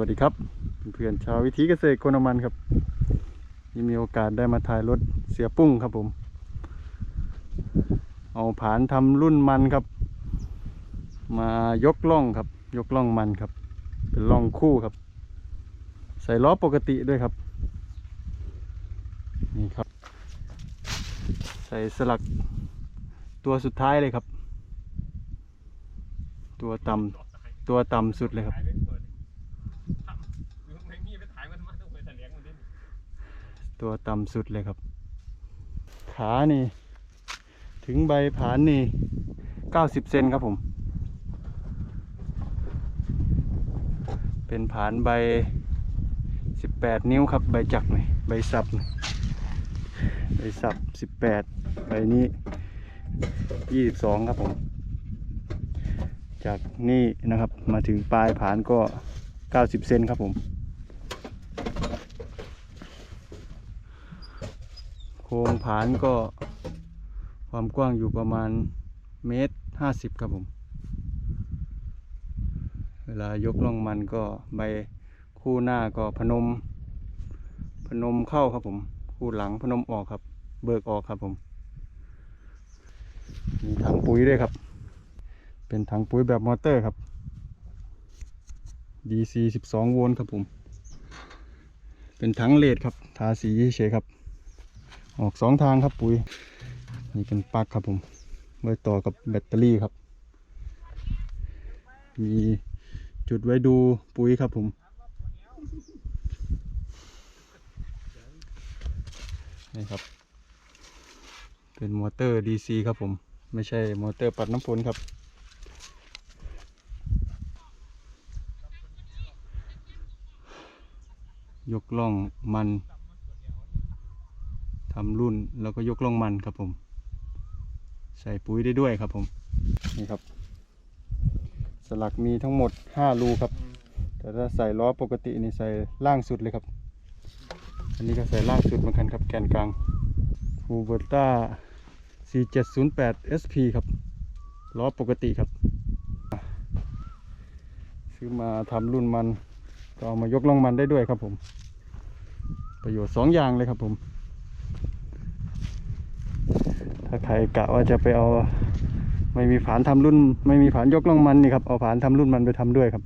สวัสดีครับ เพื่อนชาววิถีเกษตรโคนมันครับที่มีโอกาสได้มาถ่ายรถเสียปุ้งครับผม เอาผานทำรุ่นมันครับ มายกล่องครับ ยกล่องมันครับ เป็นล่องคู่ครับ ใส่ล้อปกติด้วยครับนี่ครับ ใส่สลักตัวสุดท้ายเลยครับ ตัวต่ำตัวต่ำสุดเลยครับ ตัวต่ำสุดเลยครับ ขานี่ ถึงใบผานนี่เก้าสิบเซนครับผม เป็นผานใบสิบแปดนิ้วครับ ใบจักนี่ใบสับนี่ใบสับสิบแปดใบนี้ยี่สิบสองครับผม จากนี่นะครับมาถึงปลายผานก็เก้าสิบเซนครับผม ครงผานก็ความกว้างอยู่ประมาณเมตรห้าสิบครับผม เวลายกล่องมันก็ใบคู่หน้าก็พนม พนมเข้าครับผม คู่หลังพนมออกครับ เบิกออกครับผม มีถังปุ๋ยด้วยครับ เป็นถังปุ๋ยแบบมอเตอร์ครับ DC 12 โวลต์ครับผม เป็นถังเลดครับ ทาสีเฉยครับ ออกสองทางครับปุ๋ย นี่เป็นปลั๊กครับผมไว้ต่อกับแบตเตอรี่ครับ มีจุดไว้ดูปุ๋ยครับผม นี่ครับ เป็นมอเตอร์ DC ครับผม ไม่ใช่มอเตอร์ปัดน้ำฝนครับ ยกล่องมัน ทำรุ่นแล้วก็ยกล่องมันครับผม ใส่ปุ๋ยได้ด้วยครับผม นี่ครับ สลักมีทั้งหมด 5 รูครับ แต่ถ้าใส่ล้อปกตินี่ใส่ล่างสุดเลยครับ อันนี้ก็ใส่ล่างสุดเหมือนกันครับแกนกลางคูเบอร์ต้า4708 SP ครับล้อปกติครับ ซื้อมาทำรุ่นมัน ก็เอามายกล่องมันได้ด้วยครับผม ประโยชน์ 2 อย่างเลยครับผม ถ้าใครกะว่าจะไปเอา ไม่มีผานทำรุ่น ไม่มีผานยกล่องมันนี่ครับเอาผานทำรุ่นมันไปทำด้วยครับ